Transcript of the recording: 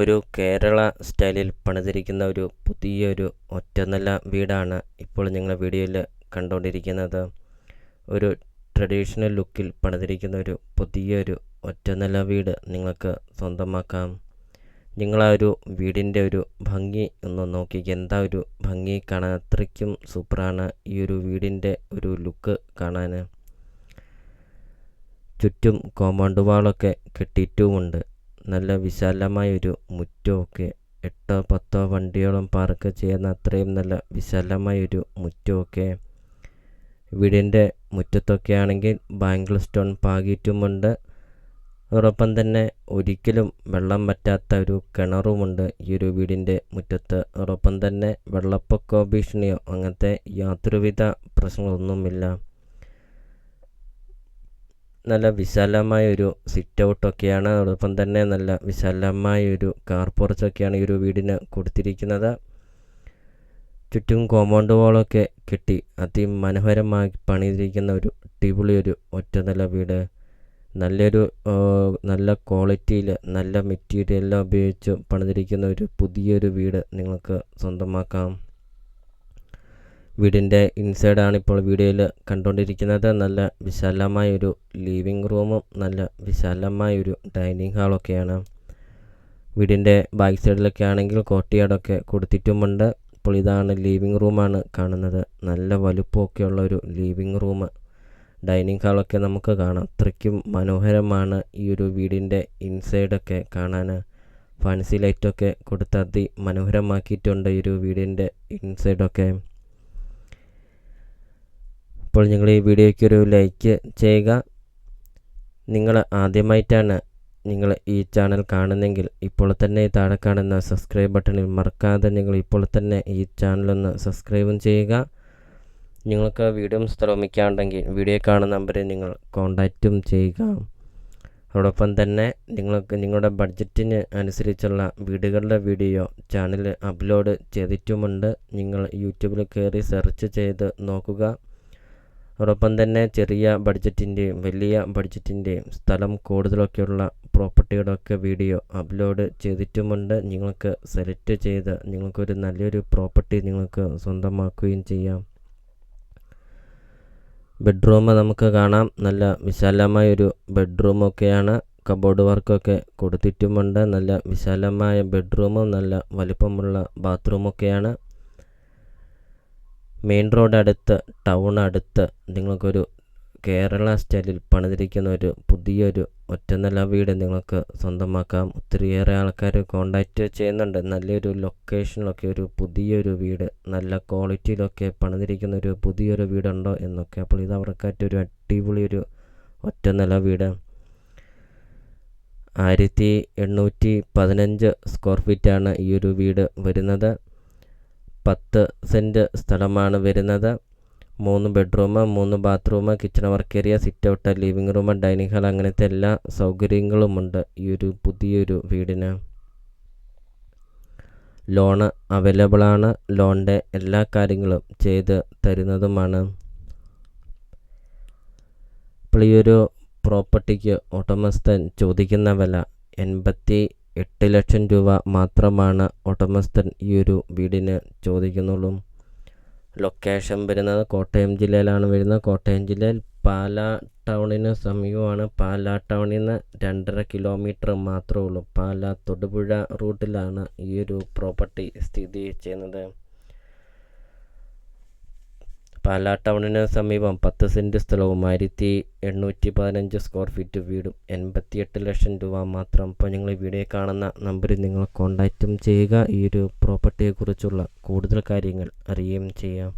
ഒരു കേരള സ്റ്റൈലിൽ പണിതിരിക്കുന്ന ഒരു പുതിയൊരു ഒറ്റനില വീടാണ് ഇപ്പോൾ നിങ്ങൾ വീഡിയോയിൽ കണ്ടുകൊണ്ടിരിക്കുന്നത്. ഒരു ട്രഡീഷണൽ ലുക്കിൽ പണിതിരിക്കുന്ന ഒരു പുതിയൊരു ഒറ്റനില വീട് നിങ്ങൾക്ക് സ്വന്തമാക്കാം. നിങ്ങൾ ആ ഒരു വീടിന്റെ ഒരു ഭംഗി ഒന്ന് നോക്കി. എന്താ ഒരു ഭംഗി കാണാൻ അത്രയ്ക്കും സൂപ്പറാണ് ഈ ഒരു വീടിന്റെ ഒരു ലുക്ക് കാണാൻ. ചുറ്റും കോമ്പൗണ്ട് വാളൊക്കെ കെട്ടിയിട്ടുമുണ്ട്. നല്ല വിശാലമായ ഒരു മുറ്റമൊക്കെ എട്ടോ പത്തോ വണ്ടിയോളം പാർക്ക് ചെയ്യുന്ന അത്രയും നല്ല വിശാലമായ ഒരു മുറ്റമൊക്കെ വീടിന്റെ മുറ്റത്തൊക്കെ ആണെങ്കിൽ ബാങ്കിൾ സ്റ്റോൺ പാകിയിട്ടുമുണ്ട്. അതോടൊപ്പം തന്നെ ഒരിക്കലും വെള്ളം പറ്റാത്ത ഒരു കിണറുമുണ്ട് ഈ ഒരു വീടിന്റെ മുറ്റത്ത്. അതോടൊപ്പം തന്നെ വെള്ളപ്പൊക്കോ ഭീഷണിയോ അങ്ങനത്തെ യാതൊരുവിധ പ്രശ്നങ്ങളൊന്നുമില്ല. നല്ല വിശാലമായ ഒരു സിറ്റ് ഔട്ടൊക്കെയാണ് അതോടൊപ്പം തന്നെ നല്ല വിശാലമായ ഒരു കാർ പുറച്ചൊക്കെയാണ് ഈ ഒരു വീടിന് കൊടുത്തിരിക്കുന്നത്. ചുറ്റും കോമ്പൗണ്ട് വാളൊക്കെ കെട്ടി അതിമനോഹരമായി പണിതിരിക്കുന്ന ഒരു അടിപൊളി ഒരു ഒറ്റനില വീട്. നല്ലൊരു നല്ല ക്വാളിറ്റിയിൽ നല്ല മെറ്റീരിയലെല്ലാം ഉപയോഗിച്ച് പണിതിരിക്കുന്ന ഒരു പുതിയൊരു വീട് നിങ്ങൾക്ക് സ്വന്തമാക്കാം. വീടിന്റെ ഇൻസൈഡാണ് ഇപ്പോൾ വീഡിയോയിൽ കണ്ടുകൊണ്ടിരിക്കുന്നത്. നല്ല വിശാലമായ ഒരു ലിവിങ് റൂമും നല്ല വിശാലമായ ഒരു ഡൈനിങ് ഹാളൊക്കെയാണ്. വീടിന്റെ ബാക്ക് സൈഡിലൊക്കെ ആണെങ്കിൽ കോട്ടിയാടൊക്കെ കൊടുത്തിട്ടുമുണ്ട്. ഇപ്പോൾ ഇതാണ് ലിവിങ് റൂമാണ് കാണുന്നത്. നല്ല വലുപ്പമൊക്കെയുള്ള ഒരു ലിവിങ് റൂം. ഡൈനിങ് ഹാളൊക്കെ നമുക്ക് കാണാം. അത്രയ്ക്കും മനോഹരമാണ് ഈ ഒരു വീടിന്റെ ഇൻസൈഡൊക്കെ കാണാൻ. ഫാൻസി ലൈറ്റൊക്കെ കൊടുത്ത് അതി മനോഹരമാക്കിയിട്ടുണ്ട് ഈ ഒരു വീടിന്റെ ഇൻസൈഡൊക്കെ. അപ്പോൾ നിങ്ങൾ ഈ വീഡിയോയ്ക്ക് ഒരു ലൈക്ക് ചെയ്യുക. നിങ്ങൾ ആദ്യമായിട്ടാണ് നിങ്ങൾ ഈ ചാനൽ കാണുന്നെങ്കിൽ ഇപ്പോൾ തന്നെ താഴെ കാണുന്ന സബ്സ്ക്രൈബ് ബട്ടണിൽ മറക്കാതെ നിങ്ങൾ ഇപ്പോൾ തന്നെ ഈ ചാനലൊന്ന് സബ്സ്ക്രൈബും ചെയ്യുക. നിങ്ങൾക്ക് വീഡിയോ സ്ഥലമിക്കാണ്ടെങ്കിൽ വീഡിയോ കാണുന്ന നമ്പറിൽ നിങ്ങൾ കോണ്ടാക്റ്റും ചെയ്യുക. അതോടൊപ്പം തന്നെ നിങ്ങൾക്ക് നിങ്ങളുടെ ബഡ്ജറ്റിന് അനുസരിച്ചുള്ള വീടുകളുടെ വീഡിയോ ചാനൽ അപ്ലോഡ് ചെയ്തിട്ടുമുണ്ട്. നിങ്ങൾ യൂട്യൂബിൽ കയറി സെർച്ച് ചെയ്ത് നോക്കുക. അതോടൊപ്പം തന്നെ ചെറിയ ബഡ്ജറ്റിന്റെയും വലിയ ബഡ്ജറ്റിന്റെയും സ്ഥലം കൂടുതലൊക്കെയുള്ള പ്രോപ്പർട്ടിയുടെയൊക്കെ വീഡിയോ അപ്ലോഡ് ചെയ്തിട്ടുമുണ്ട്. നിങ്ങൾക്ക് സെലക്ട് ചെയ്ത് നിങ്ങൾക്കൊരു നല്ലൊരു പ്രോപ്പർട്ടി നിങ്ങൾക്ക് സ്വന്തമാക്കുകയും ചെയ്യാം. ബെഡ്റൂം നമുക്ക് കാണാം. നല്ല വിശാലമായൊരു ബെഡ്റൂമൊക്കെയാണ്. കബോർഡ് വർക്കൊക്കെ കൊടുത്തിട്ടുമുണ്ട്. നല്ല വിശാലമായ ബെഡ്റൂമും നല്ല വലിപ്പമുള്ള ബാത്റൂമൊക്കെയാണ്. മെയിൻ റോഡ് അടുത്ത് ടൗൺ അടുത്ത് നിങ്ങൾക്കൊരു കേരള സ്റ്റൈലിൽ പണിതിരിക്കുന്ന ഒരു പുതിയൊരു ഒറ്റനില വീട് നിങ്ങൾക്ക് സ്വന്തമാക്കാം. ഒത്തിരിയേറെ ആൾക്കാർ കോണ്ടാക്റ്റ് ചെയ്യുന്നുണ്ട്. നല്ലൊരു ലൊക്കേഷനിലൊക്കെ ഒരു പുതിയൊരു വീട് നല്ല ക്വാളിറ്റിയിലൊക്കെ പണിതിരിക്കുന്ന ഒരു പുതിയൊരു വീടുണ്ടോ എന്നൊക്കെ. അപ്പോൾ ഇത് അവർക്കായിട്ടൊരു അടിപൊളി ഒരു ഒറ്റനില വീട്. ആയിരത്തി എണ്ണൂറ്റി പതിനഞ്ച് സ്ക്വയർ ഫീറ്റാണ് ഈ ഒരു വീട് വരുന്നത്. പത്ത് സെന്റ് സ്ഥലമാണ് വരുന്നത്. മൂന്ന് ബെഡ്റൂം മൂന്ന് bathroom kitchen work area sit out living room dining hall അങ്ങനത്തെ എല്ലാ സൗകര്യങ്ങളുമുണ്ട് ഈ ഒരു പുതിയൊരു വീടിന്. ലോണ് അവൈലബിൾ ആണ്. ലോണിന്റെ എല്ലാ കാര്യങ്ങളും ചെയ്ത് തരുന്നതുമാണ്. ഇപ്പോൾ ഈ ഒരു പ്രോപ്പർട്ടിക്ക് ഉടമസ്ഥൻ ചോദിക്കുന്ന വില എൺപത്തി എട്ട് ലക്ഷം രൂപ മാത്രമാണ് ഉടമസ്ഥൻ ഈ ഒരു വീടിന് ചോദിക്കുന്നുള്ളൂ. ലൊക്കേഷൻ വരുന്നത് കോട്ടയം ജില്ലയിലാണ്. വരുന്നത് കോട്ടയം ജില്ലയിൽ പാലാ ടൗണിന് സമീപമാണ്. പാലാ ടൗണിൽ നിന്ന് രണ്ടര കിലോമീറ്റർ മാത്രമേ ഉള്ളൂ. പാലാ തൊടുപുഴ റൂട്ടിലാണ് ഈ ഒരു പ്രോപ്പർട്ടി സ്ഥിതി ചെയ്യുന്നത്. പാലാ ടൗണിന് സമീപം പത്ത് സെന്റ് സ്ഥലവും ആയിരത്തി എണ്ണൂറ്റി പതിനഞ്ച് സ്ക്വയർ ഫീറ്റ് വീടും എൺപത്തിയെട്ട് ലക്ഷം രൂപ മാത്രം. അപ്പോൾ നിങ്ങൾ വീഡിയോ കാണുന്ന നമ്പറിൽ നിങ്ങൾ കോൺടാക്റ്റും ചെയ്യുക. ഈ ഒരു പ്രോപ്പർട്ടിയെക്കുറിച്ചുള്ള കൂടുതൽ കാര്യങ്ങൾ അറിയുകയും ചെയ്യാം.